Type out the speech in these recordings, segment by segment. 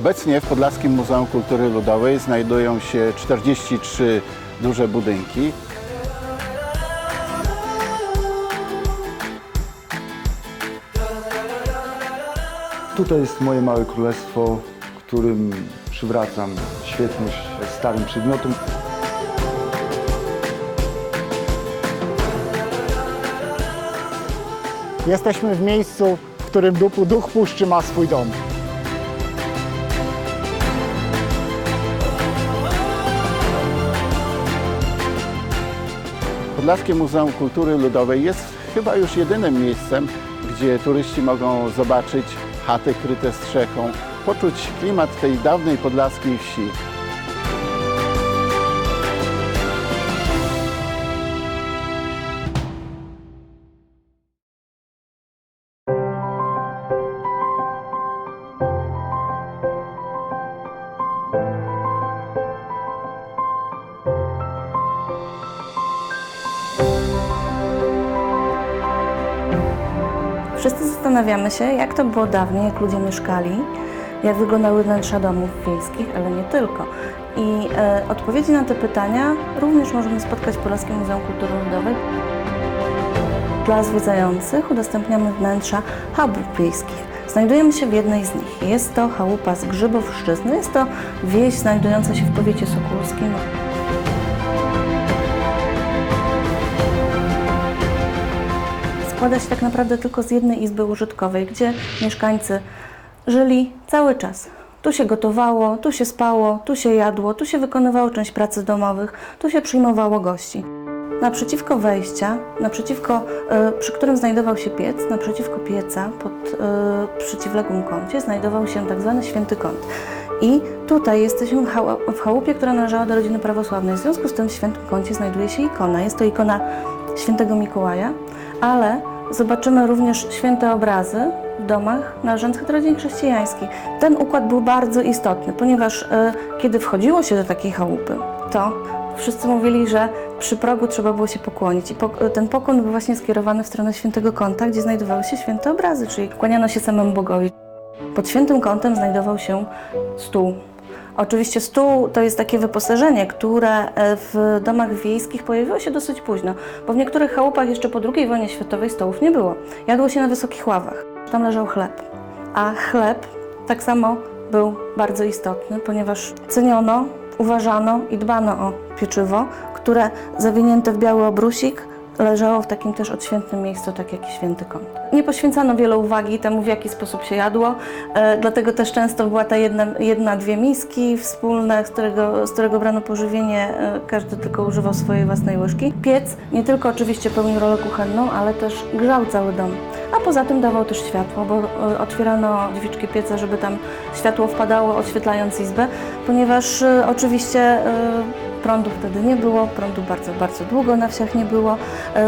Obecnie w Podlaskim Muzeum Kultury Ludowej znajdują się 43 duże budynki. Tutaj jest moje małe królestwo, którym przywracam świetność starym przedmiotom. Jesteśmy w miejscu, w którym duch, puszczy ma swój dom. Podlaskie Muzeum Kultury Ludowej jest chyba już jedynym miejscem, gdzie turyści mogą zobaczyć chaty kryte strzechą, poczuć klimat tej dawnej podlaskiej wsi. Wszyscy zastanawiamy się, jak to było dawniej, jak ludzie mieszkali, jak wyglądały wnętrza domów wiejskich, ale nie tylko. I e, odpowiedzi na te pytania również możemy spotkać w Podlaskim Muzeum Kultury Ludowej. Dla zwiedzających udostępniamy wnętrza chałupów wiejskich. Znajdujemy się w jednej z nich. Jest to chałupa z Grzybowszczyzny. Jest to wieś znajdująca się w powiecie sokolskim. Składa się tak naprawdę tylko z jednej izby użytkowej, gdzie mieszkańcy żyli cały czas. Tu się gotowało, tu się spało, tu się jadło, tu się wykonywało część pracy domowych, tu się przyjmowało gości. Naprzeciwko wejścia, naprzeciwko, e, przy którym znajdował się piec, naprzeciwko pieca, pod e, przeciwległym kącie, znajdował się tak zwany święty kąt. I tutaj jesteśmy w chałupie, która należała do rodziny prawosławnej. W związku z tym w świętym kącie znajduje się ikona. Jest to ikona świętego Mikołaja, ale zobaczymy również święte obrazy w domach należących do rodzin chrześcijańskich. Ten układ był bardzo istotny, ponieważ e, kiedy wchodziło się do takiej chałupy, to wszyscy mówili, że przy progu trzeba było się pokłonić. I ten pokłon był właśnie skierowany w stronę świętego kąta, gdzie znajdowały się święte obrazy, czyli kłaniano się samemu Bogowi. Pod świętym kątem znajdował się stół. Oczywiście stół to jest takie wyposażenie, które e, w domach wiejskich pojawiło się dosyć późno, bo w niektórych chałupach jeszcze po II wojnie światowej stołów nie było. Jadło się na wysokich ławach. Tam leżał chleb. A chleb tak samo był bardzo istotny, ponieważ ceniono, uważano i dbano o pieczywo, które zawinięte w biały obrusik leżało w takim też odświętnym miejscu, tak jak i święty kąt. Nie poświęcano wiele uwagi temu, w jaki sposób się jadło, e, dlatego też często była ta jedna, jedna dwie miski wspólne, z którego, z którego brano pożywienie, e, każdy tylko używał swojej własnej łyżki. Piec nie tylko oczywiście pełnił rolę kuchenną, ale też grzał cały dom. A poza tym dawał też światło, bo e, otwierano drzwiczki pieca, żeby tam światło wpadało, oświetlając izbę, ponieważ e, oczywiście e, Prądu wtedy nie było, prądu bardzo, bardzo długo na wsiach nie było,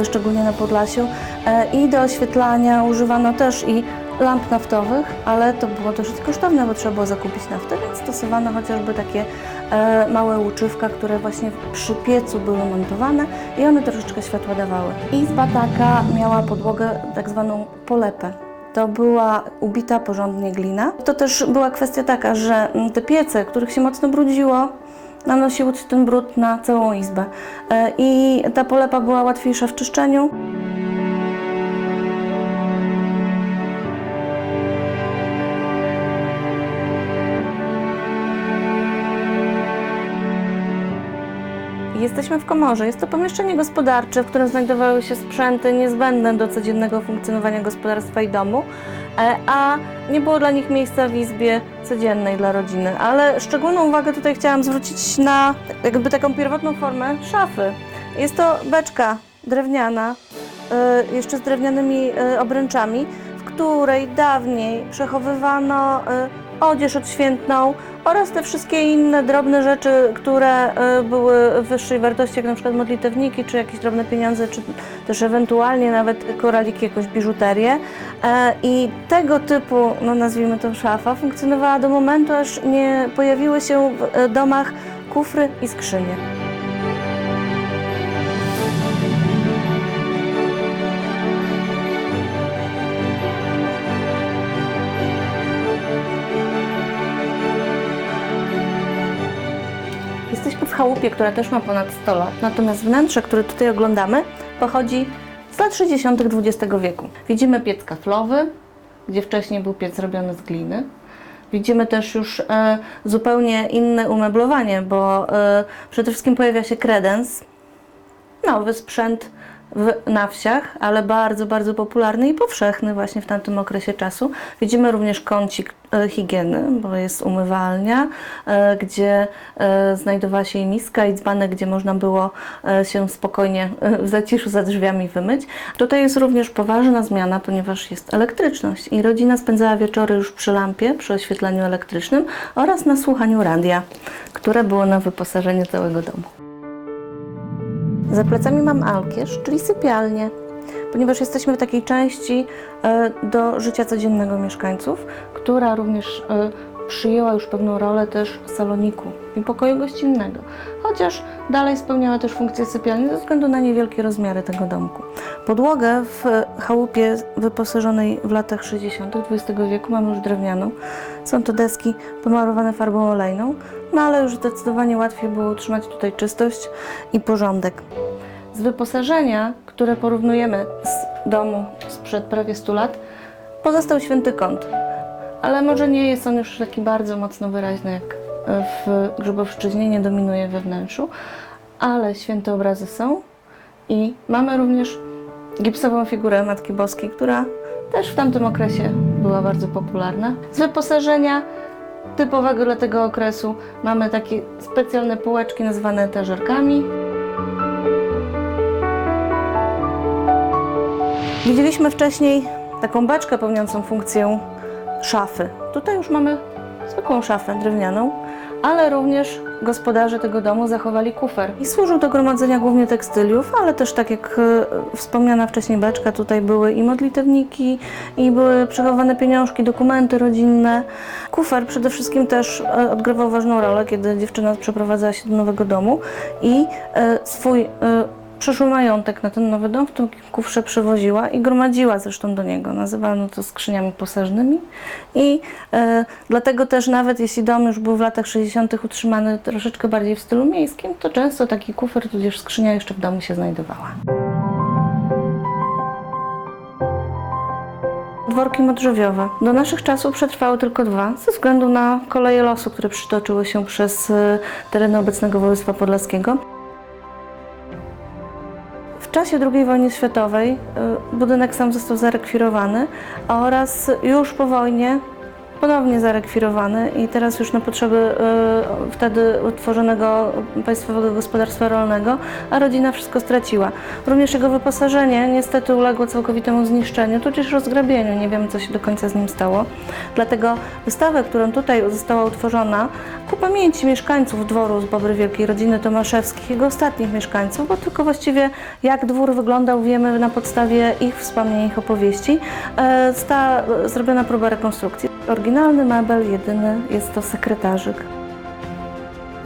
szczególnie na Podlasiu. I do oświetlania używano też i lamp naftowych, ale to było dosyć kosztowne, bo trzeba było zakupić naftę, więc stosowano chociażby takie e, małe łuczywka, które właśnie przy piecu były montowane i one troszeczkę światła dawały. Izba taka miała podłogę tak zwaną polepę. To była ubita porządnie glina. To też była kwestia taka, że mm, te piece, których się mocno brudziło, nanosiły ten brud na całą izbę. E, I ta polepa była łatwiejsza w czyszczeniu. Jesteśmy w komorze. Jest to pomieszczenie gospodarcze, w którym znajdowały się sprzęty niezbędne do codziennego funkcjonowania gospodarstwa i domu, e, a nie było dla nich miejsca w izbie codziennej dla rodziny. Ale szczególną uwagę tutaj chciałam zwrócić na jakby taką pierwotną formę szafy. Jest to beczka drewniana, e, jeszcze z drewnianymi e, obręczami, w której dawniej przechowywano odzież odświętną oraz te wszystkie inne drobne rzeczy, które e, były wyższej wartości, jak na przykład modlitewniki, czy jakieś drobne pieniądze, czy też ewentualnie nawet koraliki, jakąś biżuterię. E, I tego typu, no nazwijmy to szafa, funkcjonowała do momentu, aż nie pojawiły się w e, domach kufry i skrzynie. Chałupie, która też ma ponad 100 lat, natomiast wnętrze, które tutaj oglądamy, pochodzi z lat 60. XX wieku. Widzimy piec kaflowy, gdzie wcześniej był piec zrobiony z gliny. Widzimy też już e, zupełnie inne umeblowanie, bo e, przede wszystkim pojawia się kredens, nowy sprzęt w, na wsiach, ale bardzo, bardzo popularny i powszechny właśnie w tamtym okresie czasu. Widzimy również kącik e, higieny, bo jest umywalnia, e, gdzie e, znajdowała się i miska i dzbanek, gdzie można było się spokojnie w zaciszu za drzwiami wymyć. Tutaj jest również poważna zmiana, ponieważ jest elektryczność i rodzina spędzała wieczory już przy lampie, przy oświetleniu elektrycznym oraz na słuchaniu radia, które było na wyposażenie całego domu. Za plecami mam alkierz, czyli sypialnię, ponieważ jesteśmy w takiej części e, do życia codziennego mieszkańców, która również e, przyjęła już pewną rolę też saloniku i pokoju gościnnego, chociaż dalej spełniała też funkcję sypialni ze względu na niewielkie rozmiary tego domku. Podłogę w chałupie wyposażonej w latach 60. XX wieku mamy już drewnianą. Są to deski pomarowane farbą olejną, no ale już zdecydowanie łatwiej było utrzymać tutaj czystość i porządek. Z wyposażenia, które porównujemy z domu sprzed prawie 100 lat, pozostał święty kąt, ale może nie jest on już taki bardzo mocno wyraźny jak w Grzybowszczyźnie, nie dominuje we wnętrzu, ale święte obrazy są i mamy również gipsową figurę Matki Boskiej, która też w tamtym okresie była bardzo popularna. Z wyposażenia typowego dla tego okresu mamy takie specjalne półeczki nazwane etażerkami. Widzieliśmy wcześniej taką beczkę pełniącą funkcję szafy. Tutaj już mamy zwykłą szafę drewnianą, ale również gospodarze tego domu zachowali kufer i służył do gromadzenia głównie tekstyliów, ale też tak jak e, wspomniana wcześniej beczka, tutaj były i modlitewniki, i były przechowywane pieniążki, dokumenty rodzinne. Kufer przede wszystkim też e, odgrywał ważną rolę, kiedy dziewczyna przeprowadzała się do nowego domu i e, swój przyszły majątek na ten nowy dom w tym kufrze przewoziła i gromadziła zresztą do niego. Nazywano to skrzyniami posażnymi i e, dlatego też nawet jeśli dom już był w latach 60. utrzymany troszeczkę bardziej w stylu miejskim, to często taki kufer tudzież skrzynia jeszcze w domu się znajdowała. Dworki modrzewiowe. Do naszych czasów przetrwały tylko dwa, ze względu na koleje losu, które przytoczyły się przez e, tereny obecnego województwa podlaskiego. Czasie II wojny światowej y, budynek sam został zarekwirowany oraz już po wojnie ponownie zarekwirowany i teraz już na potrzeby y, wtedy utworzonego Państwowego Gospodarstwa Rolnego, a rodzina wszystko straciła. Również jego wyposażenie niestety uległo całkowitemu zniszczeniu, tudzież rozgrabieniu. Nie wiemy, co się do końca z nim stało. Dlatego wystawę, którą tutaj została utworzona ku pamięci mieszkańców dworu z Bobry Wielkiej, rodziny Tomaszewskich, jego ostatnich mieszkańców, bo tylko właściwie jak dwór wyglądał wiemy na podstawie ich wspomnień, ich opowieści, e, została zrobiona próba rekonstrukcji. Oryginalny mebel, jedyny, jest to sekretarzyk.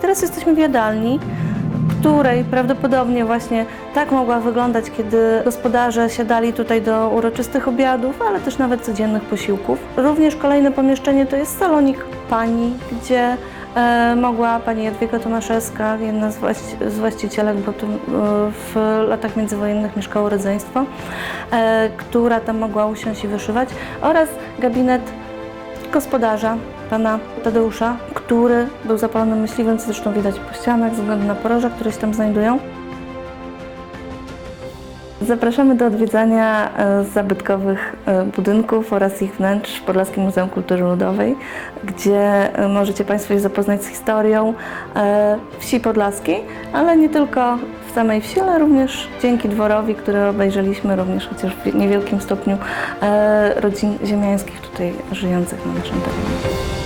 Teraz jesteśmy w jadalni, której prawdopodobnie właśnie tak mogła wyglądać, kiedy gospodarze siadali tutaj do uroczystych obiadów, ale też nawet codziennych posiłków. Również kolejne pomieszczenie to jest salonik pani, gdzie e, mogła pani Jadwiga Tomaszewska, jedna z, właści- z właścicielek, bo tu e, w latach międzywojennych mieszkało rodzeństwo, e, która tam mogła usiąść i wyszywać, oraz gabinet gospodarza, pana Tadeusza, który był zapalonym myśliwym, co zresztą widać po ścianach, ze względu na poroże, które się tam znajdują. Zapraszamy do odwiedzania e, zabytkowych e, budynków oraz ich wnętrz w Podlaskim Muzeum Kultury Ludowej, gdzie e, możecie Państwo się zapoznać z historią wsi podlaskiej, ale nie tylko w samej wsi, ale również dzięki dworowi, który obejrzeliśmy, również chociaż w niewielkim stopniu rodzin ziemiańskich tutaj żyjących na naszym terenie.